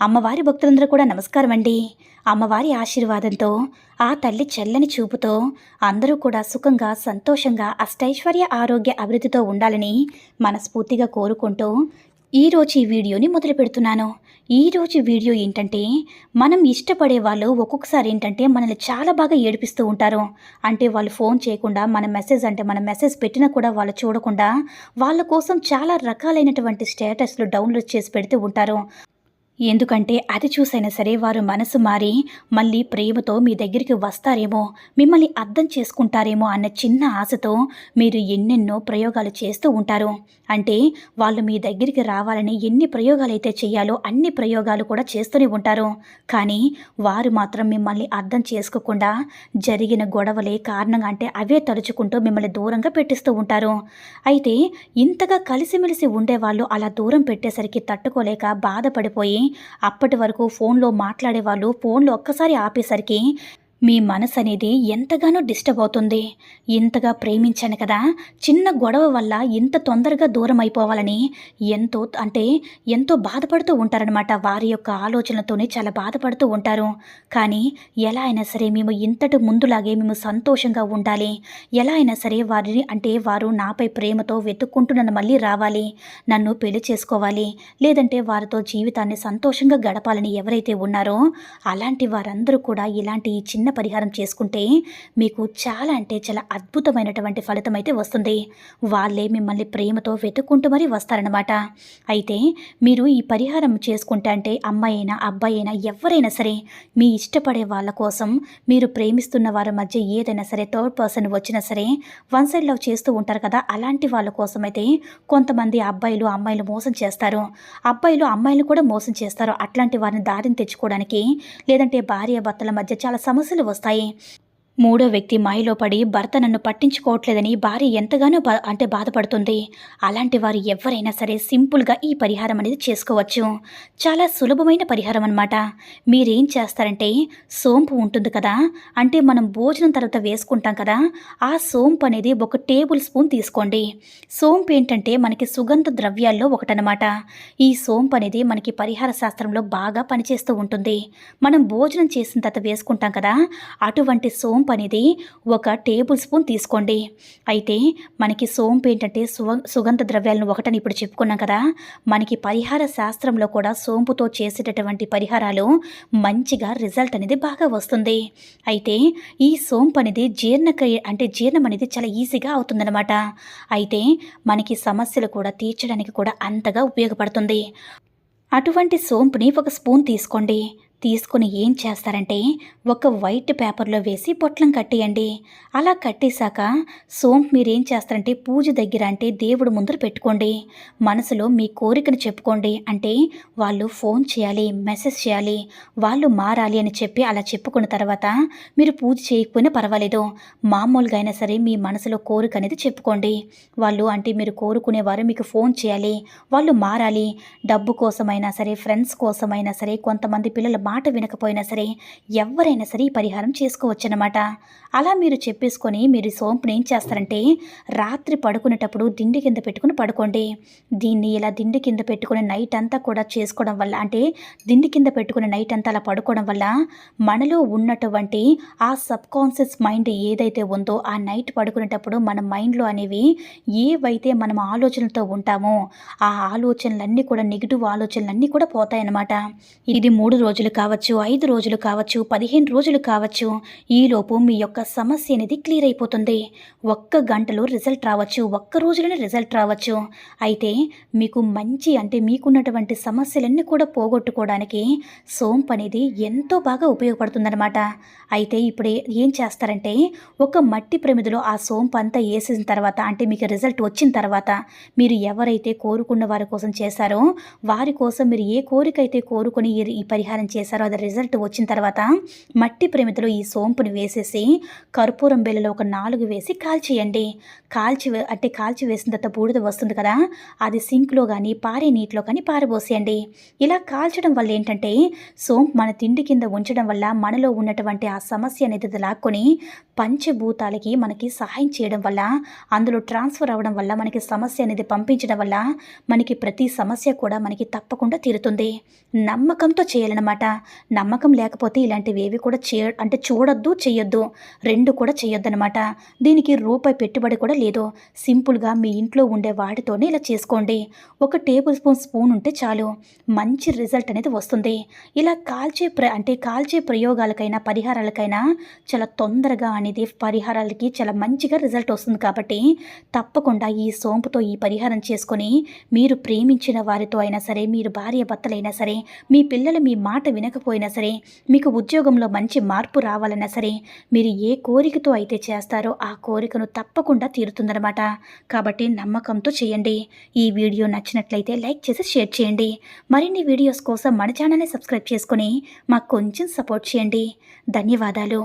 అమ్మవారి భక్తులందరూ కూడా నమస్కారం అండి. అమ్మవారి ఆశీర్వాదంతో ఆ తల్లి చెల్లని చూపుతో అందరూ కూడా సుఖంగా సంతోషంగా అష్టైశ్వర్య ఆరోగ్య అభివృద్ధితో ఉండాలని మనస్ఫూర్తిగా కోరుకుంటూ ఈరోజు ఈ వీడియోని మొదలు పెడుతున్నాను. ఈరోజు వీడియో ఏంటంటే మనం ఇష్టపడే వాళ్ళు ఒక్కొక్కసారి ఏంటంటే మనల్ని చాలా బాగా ఏడిపిస్తూ ఉంటారు. అంటే వాళ్ళు ఫోన్ చేయకుండా మన మెసేజ్ అంటే మన మెసేజ్ పెట్టినా కూడా వాళ్ళు చూడకుండా వాళ్ళ కోసం చాలా రకాలైనటువంటి స్టేటస్లు డౌన్లోడ్ చేసి పెడుతూ ఉంటారు. ఎందుకంటే అది చూసైనా సరే వారు మనసు మారి మళ్ళీ ప్రేమతో మీ దగ్గరికి వస్తారేమో మిమ్మల్ని అర్థం చేసుకుంటారేమో అన్న చిన్న ఆశతో మీరు ఎన్నెన్నో ప్రయోగాలు చేస్తూ ఉంటారు. అంటే వాళ్ళు మీ దగ్గరికి రావాలని ఎన్ని ప్రయోగాలు అయితే చేయాలో అన్ని ప్రయోగాలు కూడా చేస్తూనే ఉంటారు. కానీ వారు మాత్రం మిమ్మల్ని అర్థం చేసుకోకుండా జరిగిన గొడవలే కారణంగా అంటే అవే తలుచుకుంటూ మిమ్మల్ని దూరంగా పెట్టిస్తూ ఉంటారు. అయితే ఇంతగా కలిసిమెలిసి ఉండేవాళ్ళు అలా దూరం పెట్టేసరికి తట్టుకోలేక బాధపడిపోయి అప్పటి వరకు ఫోన్లో మాట్లాడేవాళ్ళు ఫోన్లో ఒక్కసారి ఆపేసరికి మీ మనసు అనేది ఎంతగానో డిస్టర్బ్ అవుతుంది. ఇంతగా ప్రేమించాను కదా. చిన్న గొడవ వల్ల ఇంత తొందరగా దూరం అయిపోవాలని ఎంతో అంటే ఎంతో బాధపడుతూ ఉంటారనమాట వారి యొక్క ఆలోచనలతోనే చాలా బాధపడుతూ ఉంటారు. కానీ ఎలా అయినా సరే మేము ఇంతటి ముందులాగే మేము సంతోషంగా ఉండాలి. ఎలా అయినా సరే వారిని అంటే వారు నాపై ప్రేమతో వెతుక్కుంటూ నన్ను మళ్ళీ రావాలి. నన్ను పెళ్ళి చేసుకోవాలి. లేదంటే వారితో జీవితాన్ని సంతోషంగా గడపాలని ఎవరైతే ఉన్నారో అలాంటి వారందరూ కూడా ఇలాంటి చిన్న చిన్న పరిహారం చేసుకుంటే మీకు చాలా అంటే చాలా అద్భుతమైనటువంటి ఫలితం అయితే వస్తుంది. వాళ్ళే మిమ్మల్ని ప్రేమతో వెతుక్కుంటూ మరీ వస్తారనమాట అయితే మీరు ఈ పరిహారం చేసుకుంటే అంటే అమ్మాయి అయినా అబ్బాయి అయినా ఎవరైనా సరే మీ ఇష్టపడే వాళ్ళ కోసం మీరు ప్రేమిస్తున్న వారి మధ్య ఏదైనా సరే థర్డ్ పర్సన్ వచ్చినా సరే వన్ సైడ్ లవ్ చేస్తూ ఉంటారు కదా అలాంటి వాళ్ళ కోసం అయితే కొంతమంది అబ్బాయిలు అమ్మాయిలు మోసం చేస్తారు. అబ్బాయిలు అమ్మాయిలు కూడా మోసం చేస్తారు. అట్లాంటి వారిని దారిని తెచ్చుకోవడానికి లేదంటే భార్య భర్తల మధ్య చాలా సమస్యలు వస్తాయి. మూడో వ్యక్తి మాయలో పడి భర్త నన్ను పట్టించుకోవట్లేదని భార్య ఎంతగానో బా అంటే బాధపడుతుంది. అలాంటి వారు ఎవరైనా సరే సింపుల్గా ఈ పరిహారం అనేది చేసుకోవచ్చు. చాలా సులభమైన పరిహారం అనమాట మీరేం చేస్తారంటే సోంపు ఉంటుంది కదా అంటే మనం భోజనం తర్వాత వేసుకుంటాం కదా ఆ సోంపు అనేది ఒక టేబుల్ స్పూన్ తీసుకోండి. సోంపు ఏంటంటే మనకి సుగంధ ద్రవ్యాల్లో ఒకటనమాట ఈ సోంపు అనేది మనకి పరిహార శాస్త్రంలో బాగా పనిచేస్తూ ఉంటుంది. మనం భోజనం చేసిన తర్వాత వేసుకుంటాం కదా అటువంటి సోంపు అనేది ఒక టేబుల్ స్పూన్ తీసుకోండి. అయితే మనకి సోంపు ఏంటంటే సుగంధ ద్రవ్యాలను ఒకటని ఇప్పుడు చెప్పుకున్నాం కదా. మనకి పరిహార శాస్త్రంలో కూడా సోంపుతో చేసేటటువంటి పరిహారాలు మంచిగా రిజల్ట్ అనేది బాగా వస్తుంది. అయితే ఈ సోంపు అనేది జీర్ణక్రియ అంటే జీర్ణం అనేది చాలా ఈజీగా అవుతుందన్నమాట. అయితే మనకి సమస్యలు కూడా తీర్చడానికి కూడా అంతగా ఉపయోగపడుతుంది. అటువంటి సోంపుని ఒక స్పూన్ తీసుకోండి. తీసుకుని ఏం చేస్తారంటే ఒక వైట్ పేపర్లో వేసి పొట్లం కట్టేయండి. అలా కట్టేశాక సోంపు మీరేం చేస్తారంటే పూజ దగ్గర అంటే దేవుడు ముందర పెట్టుకోండి. మనసులో మీ కోరికను చెప్పుకోండి. అంటే వాళ్ళు ఫోన్ చేయాలి మెసేజ్ చేయాలి వాళ్ళు మారాలి అని చెప్పి అలా చెప్పుకున్న తర్వాత మీరు పూజ చేయకపోయినా పర్వాలేదు. మామూలుగా అయినా సరే మీ మనసులో కోరిక అనేది చెప్పుకోండి. వాళ్ళు అంటే మీరు కోరుకునేవారు మీకు ఫోన్ చేయాలి వాళ్ళు మారాలి. డబ్బు కోసమైనా సరే ఫ్రెండ్స్ కోసమైనా సరే కొంతమంది పిల్లలు మాట వినకపోయినా సరే ఎవరైనా సరే పరిహారం చేసుకోవచ్చనమాట అలా మీరు చెప్పేసుకొని మీరు సోంపుని ఏం చేస్తారంటే రాత్రి పడుకునేటప్పుడు దిండి కింద పెట్టుకుని పడుకోండి. దీన్ని ఇలా దిండి కింద పెట్టుకుని నైట్ అంతా కూడా చేసుకోవడం వల్ల అంటే దిండి కింద పెట్టుకుని నైట్ అంతా అలా పడుకోవడం వల్ల మనలో ఉన్నటువంటి ఆ సబ్ కాన్షియస్ మైండ్ ఏదైతే ఉందో ఆ నైట్ పడుకునేటప్పుడు మన మైండ్లో అనేవి ఏవైతే మనం ఆలోచనలతో ఉంటామో ఆ ఆలోచనలన్నీ కూడా నెగిటివ్ ఆలోచనలన్నీ కూడా పోతాయన్నమాట. ఇది మూడు రోజులు కావచ్చు ఐదు రోజులు కావచ్చు పదిహేను రోజులు కావచ్చు ఈలోపు మీ యొక్క సమస్య అనేది క్లియర్ అయిపోతుంది. ఒక్క గంటలో రిజల్ట్ రావచ్చు ఒక్క రోజులోనే రిజల్ట్ రావచ్చు. అయితే మీకు మంచి అంటే మీకున్నటువంటి సమస్యలన్నీ కూడా పోగొట్టుకోవడానికి సోంపు అనేది ఎంతో బాగా ఉపయోగపడుతుందన్నమాట. అయితే ఇప్పుడు ఏం చేస్తారంటే ఒక మట్టి ప్రమిదిలో ఆ సోంపు అంతా వేసిన తర్వాత అంటే మీకు రిజల్ట్ వచ్చిన తర్వాత మీరు ఎవరైతే కోరుకున్న వారి కోసం చేశారో వారి కోసం మీరు ఏ కోరిక అయితే కోరుకొని ఈ- ఈ పరిహారం చేశారో అది రిజల్ట్ వచ్చిన తర్వాత మట్టి ప్రమిదలో ఈ సోంపుని వేసేసి కర్పూరం బిళ్ళలో ఒక నాలుగు వేసి కాల్చేయండి. కాల్చి అంటే కాల్చి వేసిన తర్వాత బూడిద వస్తుంది కదా అది సింక్లో కానీ పారే నీటిలో కానీ పారబోసేయండి. ఇలా కాల్చడం వల్ల ఏంటంటే సోంపు మన తిండి కింద ఉంచడం వల్ల మనలో ఉన్నటువంటి ఆ సమస్య అనేది లాక్కొని పంచభూతాలకి మనకి సహాయం చేయడం వల్ల అందులో ట్రాన్స్ఫర్ అవ్వడం వల్ల మనకి సమస్య అనేది పంపించడం వల్ల మనకి ప్రతి సమస్య కూడా మనకి తప్పకుండా తీరుతుంది. నమ్మకంతో చేయాలన్నమాట. నమ్మకం లేకపోతే ఇలాంటివి ఏవి కూడా చే అంటే చూడొద్దు చేయొద్దు రెండు కూడా చేయొద్దు అనమాట దీనికి రూపాయి పెట్టుబడి కూడా లేదు. సింపుల్గా మీ ఇంట్లో ఉండే వాటితోనే ఇలా చేసుకోండి. ఒక టేబుల్ స్పూన్ స్పూన్ ఉంటే చాలు. మంచి రిజల్ట్ అనేది వస్తుంది. ఇలా కాల్చే ప్ర అంటే కాల్చే ప్రయోగాలకైనా పరిహారాలకైనా చాలా తొందరగా అనేది పరిహారాలకి చాలా మంచిగా రిజల్ట్ వస్తుంది కాబట్టి తప్పకుండా ఈ సోంపుతో ఈ పరిహారం చేసుకొని మీరు ప్రేమించిన వారితో అయినా సరే మీరు భార్య భర్తలైనా సరే మీ పిల్లలు మీ మాట వినకపోయినా సరే మీకు ఉద్యోగంలో మంచి మార్పు రావాలన్నా సరే మీరు ఏ కోరికతో అయితే చేస్తారో ఆ కోరికను తప్పకుండా తీరుతుందన్నమాట. కాబట్టి నమ్మకంతో చేయండి. ఈ వీడియో నచ్చినట్లయితే లైక్ చేసి షేర్ చేయండి. మరిన్ని వీడియోస్ కోసం మన ఛానల్ని సబ్స్క్రైబ్ చేసుకొని మాకు కొంచెం సపోర్ట్ చేయండి. ధన్యవాదాలు.